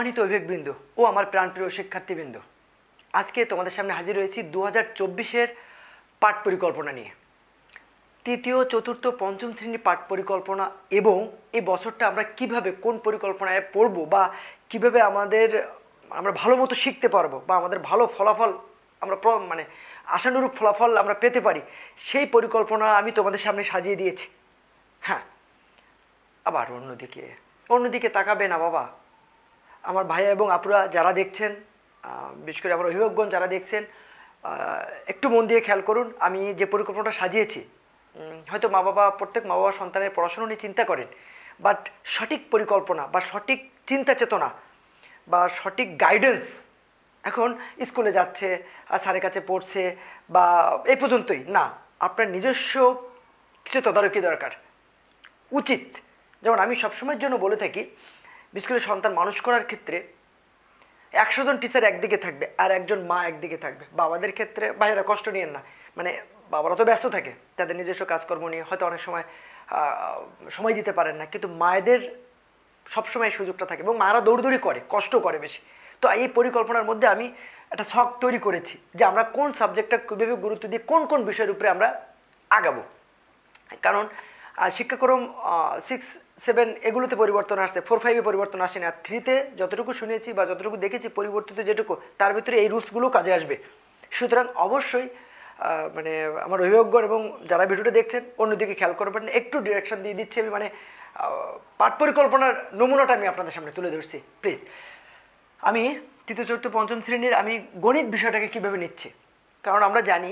সম্মানিত অভিভাবকবৃন্দ ও আমার প্রাণপ্রিয় শিক্ষার্থীবৃন্দ, আজকে তোমাদের সামনে হাজির হয়েছি দু হাজার চব্বিশের পাঠ পরিকল্পনা নিয়ে। তৃতীয়, চতুর্থ, পঞ্চম শ্রেণির পাঠ পরিকল্পনা এবং এই বছরটা আমরা কীভাবে, কোন পরিকল্পনায় পড়ব বা কীভাবে আমাদের, আমরা ভালো মতো শিখতে পারব বা আমাদের ভালো ফলাফল আমরা মানে আশানুরূপ ফলাফল আমরা পেতে পারি, সেই পরিকল্পনা আমি তোমাদের সামনে সাজিয়ে দিয়েছি। হ্যাঁ আবার অন্যদিকে অন্যদিকে তাকাবে না বাবা। আমার ভাইয়া এবং আপুরা যারা দেখছেন বিশেষ করে আমার অভিভাবকগণ যারা দেখছেন একটু মন দিয়ে খেয়াল করুন, আমি যে পরিকল্পনাটা সাজিয়েছি হয়তো মা বাবা, প্রত্যেক মা বাবা সন্তানের পড়াশোনা নিয়ে চিন্তা করেন, বাট সঠিক পরিকল্পনা বা সঠিক চিন্তা চেতনা বা সঠিক গাইডেন্স এখন স্কুলে যাচ্ছে স্যারের কাছে পড়ছে বা এই পর্যন্তই। না, আপনার নিজস্ব কিছু তদারকি দরকার, উচিত। যেমন আমি সবসময়ের জন্য বলে থাকি বিশেষ করে সন্তান মানুষ করার ক্ষেত্রে একশো জন টিচার একদিকে থাকবে আর একজন মা একদিকে থাকবে। বাবাদের ক্ষেত্রে ভাইয়েরা কষ্ট নিয়েন না। মানে বাবারা তো ব্যস্ত থাকে, তাদের নিজস্ব কাজকর্ম নিয়ে হয়তো অনেক সময় সময় দিতে পারেন না। কিন্তু মায়েদের সবসময় সুযোগটা থাকে এবং মায়েরা দৌড়দৌড়ি করে, কষ্ট করে বেশি। তো এই পরিকল্পনার মধ্যে আমি একটা ছক তৈরি করেছি যে আমরা কোন সাবজেক্টটা কীভাবে গুরুত্ব দিয়ে কোন কোন বিষয়ের উপরে আমরা আগাবো। কারণ শিক্ষাক্রম সিক্স সেভেন এগুলোতে পরিবর্তন আসছে ফোর ফাইভে পরিবর্তন আসেনি। আর থ্রিতে যতটুকু শুনেছি বা যতটুকু দেখেছি পরিবর্তিত যেটুকু তার ভিতরে এই রুলসগুলো কাজে আসবে। সুতরাং অবশ্যই মানে আমার অভিভাবকগণ এবং যারা ভিডিওটা দেখছেন অন্যদিকে খেয়াল করবেন না, একটু ডিরেকশন দিয়ে দিচ্ছি আমি মানে পাঠ পরিকল্পনার নমুনাটা আমি আপনাদের সামনে তুলে ধরছি প্লিজ আমি তৃতীয় চতুর্থ পঞ্চম শ্রেণির আমি গণিত বিষয়টাকে কীভাবে নিচ্ছি? কারণ আমরা জানি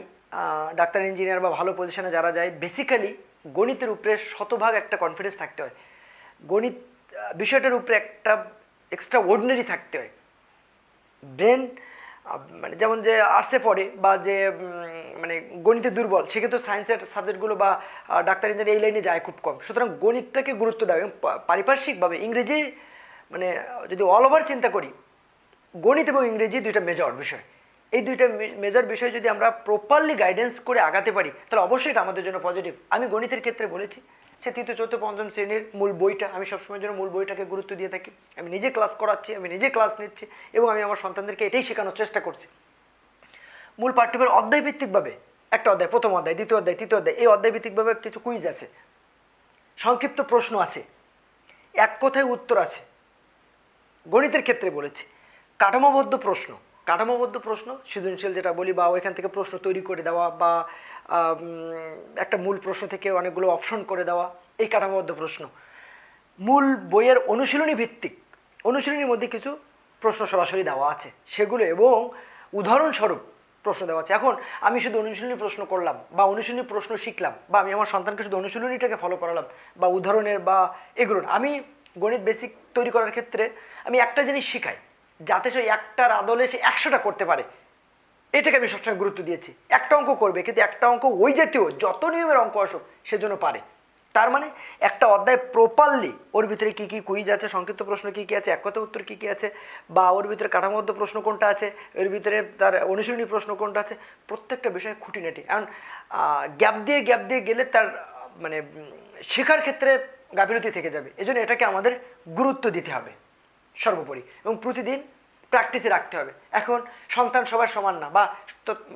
ডাক্তার ইঞ্জিনিয়ার বা ভালো পজিশনে যারা যায় বেসিক্যালি গণিতের উপরে শতভাগ একটা কনফিডেন্স থাকতে হয়। গণিত বিষয়টার উপরে একটা এক্সট্রা অর্ডিনারি থাকতে হয়। ব্রেন মানে যেমন যে আর্টসে পড়ে বা যে মানে গণিতে দুর্বল, সেক্ষেত্রে সায়েন্সের সাবজেক্টগুলো বা ডাক্তার ইঞ্জিনিয়ার এই লাইনে যায় খুব কম। সুতরাং গণিতটাকে গুরুত্ব দেয় এবং পারিপার্শ্বিকভাবে ইংরেজি মানে যদি অল ওভার চিন্তা করি, গণিত এবং ইংরেজি দুইটা মেজর বিষয়। এই দুইটা মেজর বিষয় যদি আমরা প্রপারলি গাইডেন্স করে আগাতে পারি, তাহলে অবশ্যই এটা আমাদের জন্য পজিটিভ আমি গণিতের ক্ষেত্রে বলেছি সে তৃতীয়, চতুর্থ, পঞ্চম শ্রেণির মূল বইটা, আমি সবসময়ের জন্য মূল বইটাকে গুরুত্ব দিয়ে থাকি। আমি নিজে ক্লাস করাচ্ছি, আমি নিজে ক্লাস নিচ্ছি এবং আমি আমার সন্তানদেরকে এটাই শেখানোর চেষ্টা করছি। মূল পাঠ্যবইয়ের অধ্যায় ভিত্তিকভাবে একটা অধ্যায়, প্রথম অধ্যায়, দ্বিতীয় অধ্যায়, তৃতীয় অধ্যায়, এই অধ্যায় ভিত্তিকভাবে কিছু কুইজ আছে। সংক্ষিপ্ত প্রশ্ন আছে, এক কথায় উত্তর আছে। গণিতের ক্ষেত্রে বলেছি, কাঠামোবদ্ধ প্রশ্ন। কাঠামোবদ্ধ প্রশ্ন, সৃজনশীল যেটা বলি বা ওইখান থেকে প্রশ্ন তৈরি করে দেওয়া বা একটা মূল প্রশ্ন থেকে অনেকগুলো অপশন করে দেওয়া, এই কাঠামোবদ্ধ প্রশ্ন। মূল বইয়ের অনুশীলনী ভিত্তিক, অনুশীলনীর মধ্যে কিছু প্রশ্ন সরাসরি দেওয়া আছে। সেগুলো এবং উদাহরণস্বরূপ প্রশ্ন দেওয়া আছে। এখন আমি শুধু অনুশীলনী প্রশ্ন করলাম বা অনুশীলনী প্রশ্ন শিখলাম বা আমি আমার সন্তানকে শুধু অনুশীলনীটাকে ফলো করালাম বা উদাহরণের বা এগুলোর আমি গণিত বেসিক তৈরি করার ক্ষেত্রে আমি একটা জিনিস শিখাই। যাতে সে একটার আদলে সে একশোটা করতে পারে। এটাকে আমি সবসময় গুরুত্ব দিয়েছি। একটা অঙ্ক করবে, কিন্তু একটা অঙ্ক ওই জাতীয়, যত নিয়মের অঙ্ক আসুক সেজন্য পারে। তার মানে একটা অধ্যায় প্রপারলি ওর ভিতরে কী কী কুইজ আছে, সংক্ষিপ্ত প্রশ্ন কী কী আছে, এক কথা উত্তর কী কী আছে, বা ওর ভিতরে কাঠামোবদ্ধ প্রশ্ন কোনটা আছে, এর ভিতরে তার অনুশীলনী প্রশ্ন কোনটা আছে, প্রত্যেকটা বিষয়ে খুঁটিনাটি। কারণ গ্যাপ দিয়ে গ্যাপ দিয়ে গেলে তার মানে শেখার ক্ষেত্রে গাফিলতি থেকে যাবে। এজন্য এটাকে আমাদের গুরুত্ব দিতে হবে। সর্বোপরি এবং প্রতিদিন প্র্যাকটিসে রাখতে হবে। এখন সন্তান সবার সমান না বা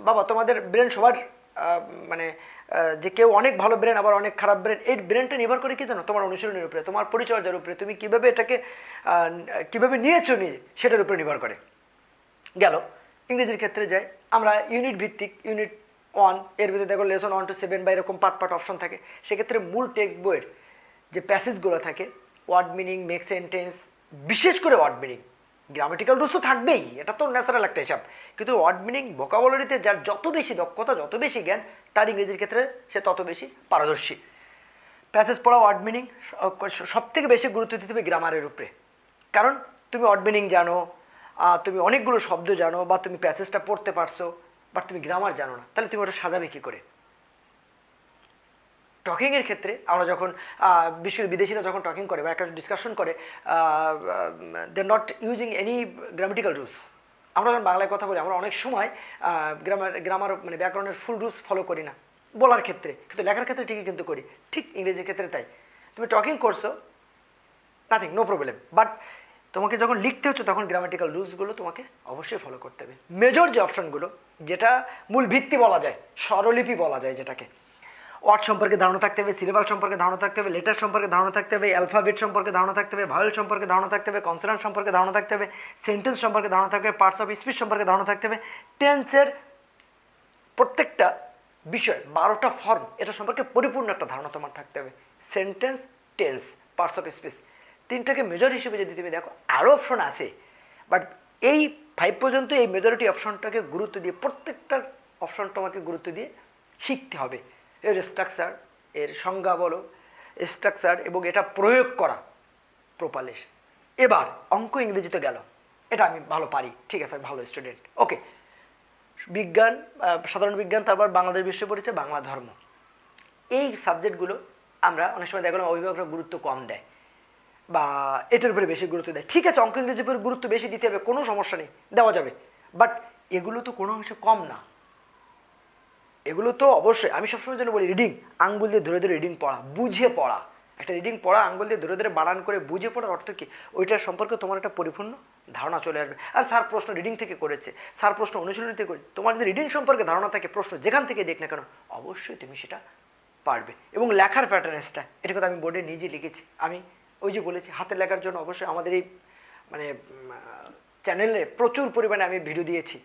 বাবা তোমাদের ব্রেন সবার মানে যে কেউ অনেক ভালো ব্রেন আবার অনেক খারাপ ব্রেন এই ব্রেনটা নির্ভর করে কি জানো? তোমার অনুশীলনের উপরে, তোমার পরিচর্যার উপরে, তুমি কীভাবে এটাকে কীভাবে নিয়েছো নিয়ে সেটার উপরে নির্ভর করে। গেল, ইংরেজির ক্ষেত্রে যাই, আমরা ইউনিট ভিত্তিক ইউনিট ওয়ানের ভিতরে দেখো লেসন ওয়ান টু সেভেন বা এরকম পার্ট পার্ট অপশন থাকে। সেক্ষেত্রে মূল টেক্সট বইয়ের যে প্যাসেজগুলো থাকে ওয়ার্ড মিনিং মেক সেন্টেন্স বিশেষ করে ওয়ার্ড মিনিং গ্রামেটিক্যাল রুলস তো থাকবেই, এটা তো ন্যাচারাল একটা হিসাব। কিন্তু ওয়ার্ড মিনিং ভোকাবলারিতে যার যত বেশি দক্ষতা, যত বেশি জ্ঞান, তার ইংরেজির ক্ষেত্রে সে তত বেশি পারদর্শী। প্যাসেজ পড়া ওয়ার্ড মিনিং সব থেকে বেশি গুরুত্ব দিতে হবে গ্রামারের উপরে। কারণ তুমি ওয়ার্ড মিনিং জানো তুমি অনেকগুলো শব্দ জানো বা তুমি প্যাসেজটা পড়তে পারছ বাট তুমি গ্রামার জানো না। তাহলে তুমি ওটা সাজাবে কী করে? টকিংয়ের ক্ষেত্রে আমরা যখন বিশ্বের বিদেশিরা যখন টকিং করে বা একটা ডিসকাশন করে they not using any grammatical rules আমরা যখন বাংলায় কথা বলি, আমরা অনেক সময় গ্রামার গ্রামার মানে ব্যাকরণের ফুল রুলস ফলো করি না। বলার ক্ষেত্রে, কিন্তু লেখার ক্ষেত্রে ঠিকই কিন্তু করি। ঠিক ইংরেজির ক্ষেত্রে তাই। তুমি টকিং করছ নাথিং নো প্রবলেম বাট তোমাকে যখন লিখতে হচ্ছে, তখন গ্রামাটিক্যাল রুলসগুলো তোমাকে অবশ্যই ফলো করতে হবে। মেজর যে অপশনগুলো যেটা মূল ভিত্তি বলা যায়, স্বরলিপি বলা যায় যেটাকে। ওয়ার্ড সম্পর্কে ধারণা থাকতে হবে সিলেবাস সম্পর্কে ধারণা থাকতে হবে লেটার সম্পর্কে ধারণা থাকতে হবে অ্যালফাবেট সম্পর্কে ধারণা থাকতে হবে ভায়োল সম্পর্কে ধারণা থাকতে হবে কনসোনান্ট সম্পর্কে ধারণা থাকতে হবে সেন্টেন্স সম্পর্কে ধারণা থাকতে হবে পার্টস অফ স্পিচ সম্পর্কে ধারণা থাকতে হবে টেন্সের প্রত্যেকটা বিষয়, বারোটা ফর্ম এটা সম্পর্কে পরিপূর্ণ একটা ধারণা তোমার থাকতে হবে। Sentence tense parts of speech তিনটাকে মেজর হিসেবে যদি তুমি দেখো আরও অপশন আছে। বাট এই ফাইভ পর্যন্ত এই মেজরিটি অপশনটাকে গুরুত্ব দিয়ে, প্রত্যেকটা অপশন তোমাকে গুরুত্ব দিয়ে শিখতে হবে। এর স্ট্রাকচার এর সংজ্ঞা বলো স্ট্রাকচার এবং এটা প্রয়োগ করা প্রপারলি এবার অঙ্ক ইংরেজিতে গেল। এটা আমি ভালো পারি। ঠিক আছে, আমি ভালো স্টুডেন্ট ওকে বিজ্ঞান সাধারণ বিজ্ঞান, তারপর বাংলাদেশ বিশ্ব পরিচয়, বাংলা ধর্ম। এই সাবজেক্টগুলো আমরা অনেক সময় দেখলাম অভিভাবকরা গুরুত্ব কম দেয় বা এটার উপরে বেশি গুরুত্ব দেয়। ঠিক আছে, অঙ্ক ইংরেজির উপরে গুরুত্ব বেশি দিতে হবে, কোনো সমস্যা নেই, দেওয়া যাবে। বাট এগুলো তো কোনো অংশে কম না। এগুলো তো অবশ্যই, আমি সবসময় জন্য বলি রিডিং আঙ্গুল দিয়ে ধরে ধরে রিডিং পড়া, বুঝে পড়া। একটা রিডিং পড়া, আঙ্গুল দিয়ে ধরে ধরে বাড়ান করে বুঝে পড়ার অর্থ কি? ওইটার সম্পর্কে তোমার একটা পরিপূর্ণ ধারণা চলে আসবে। আর স্যার প্রশ্ন রিডিং থেকে করেছে, স্যার প্রশ্ন অনুশীলনী থেকে করেছে, তোমার যদি রিডিং সম্পর্কে ধারণা থাকে, প্রশ্ন যেখান থেকে দেখ না কেন, অবশ্যই তুমি সেটা পারবে। এবং লেখার প্যাটার্নেসটা এটা কথা আমি বোর্ডে নিজে লিখেছি। আমি ওই যে বলেছি, হাতের লেখার জন্য অবশ্যই আমাদের এই মানে চ্যানেলে প্রচুর পরিমাণে আমি ভিডিও দিয়েছি।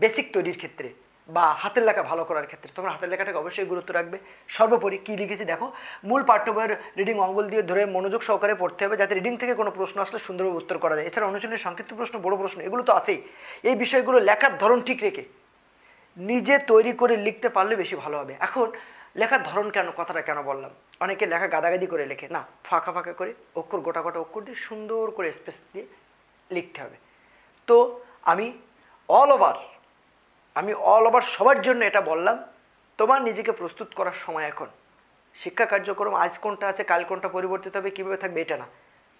বেসিক তৈরির ক্ষেত্রে। বা হাতের লেখা ভালো করার ক্ষেত্রে। তোমরা হাতের লেখাটাকে অবশ্যই গুরুত্ব রাখবে। সর্বোপরি কী লিখেছি দেখো, মূল পাঠ্য বইয়ের রিডিং অঙ্গল দিয়ে ধরে মনোযোগ সহকারে পড়তে হবে যাতে রিডিং থেকে কোনো প্রশ্ন আসলে সুন্দরভাবে উত্তর করা যায়। এছাড়া অনুশীলনের সংক্ষিপ্ত প্রশ্ন, বড় প্রশ্ন, এগুলো তো আছেই। এই বিষয়গুলো লেখার ধরন ঠিক রেখে নিজে তৈরি করে লিখতে পারলে বেশি ভালো হবে। এখন লেখার ধরন কেন, কথাটা কেন বললাম? অনেকে লেখা গাদাগাদি করে লেখে। না, ফাঁকা ফাঁকা করে অক্ষর, গোটা গোটা অক্ষর দিয়ে সুন্দর করে স্পেস দিয়ে লিখতে হবে। তো আমি অল ওভার আমি অল ওভার সবার জন্য এটা বললাম, তোমার নিজেকে প্রস্তুত করার সময় এখন। শিক্ষা কার্যক্রম আজ কোনটা আছে, কাল কোনটা পরিবর্তিত হবে, কীভাবে থাকবে, এটা না।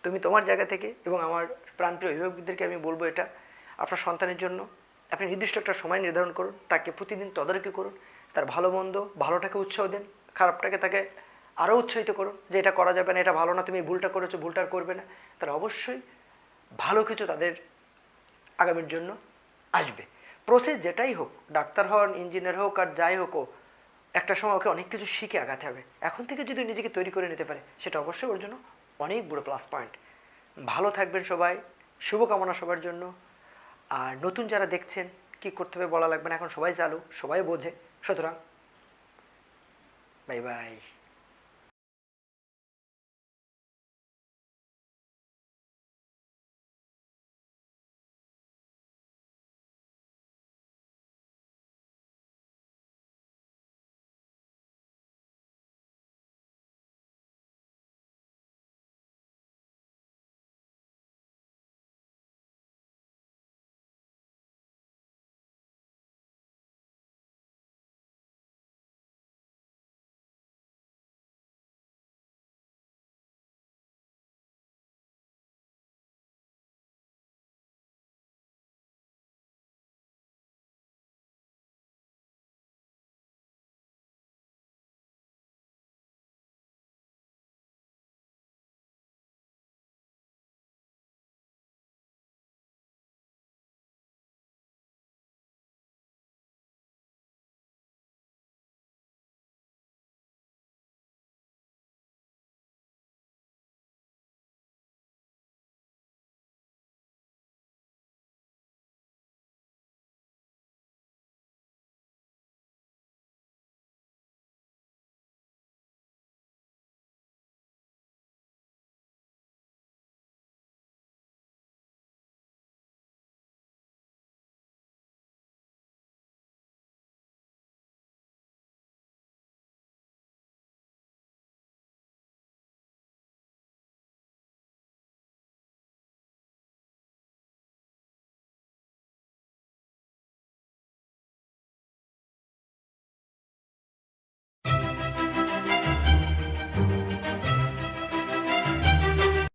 তুমি তোমার জায়গা থেকে এবং আমার প্রাণপ্রিয় অভিভাবকদেরকে আমি বলব এটা, আপনার সন্তানের জন্য। আপনি নির্দিষ্ট একটা সময় নির্ধারণ করুন, তাকে প্রতিদিন তদারকি করুন, তার ভালো মন্দ, ভালোটাকে উৎসাহ দেন, খারাপটাকে তাকে আরও উৎসাহিত করুন, যে এটা করা যাবে না, এটা ভালো না, তুমি ভুলটা করেছ, ভুলটা করবে না। তারা অবশ্যই ভালো কিছু তাদের আগামীর জন্য আসবে। প্রসেস যেটাই হোক, ডাক্তার হন ইঞ্জিনিয়ার হোক আর যাই হোক একটা সময় ওকে অনেক কিছু শিখে আগাতে হবে। এখন থেকে যদি নিজেকে তৈরি করে নিতে পারে, সেটা অবশ্যই ওর জন্য অনেক বড় প্লাস পয়েন্ট ভালো থাকবেন সবাই, শুভকামনা সবার জন্য। আর নতুন যারা দেখছেন, কি করতে হবে বলা লাগবে না, এখন সবাই চালু, সবাই বোঝে। সুতরাং বাই বাই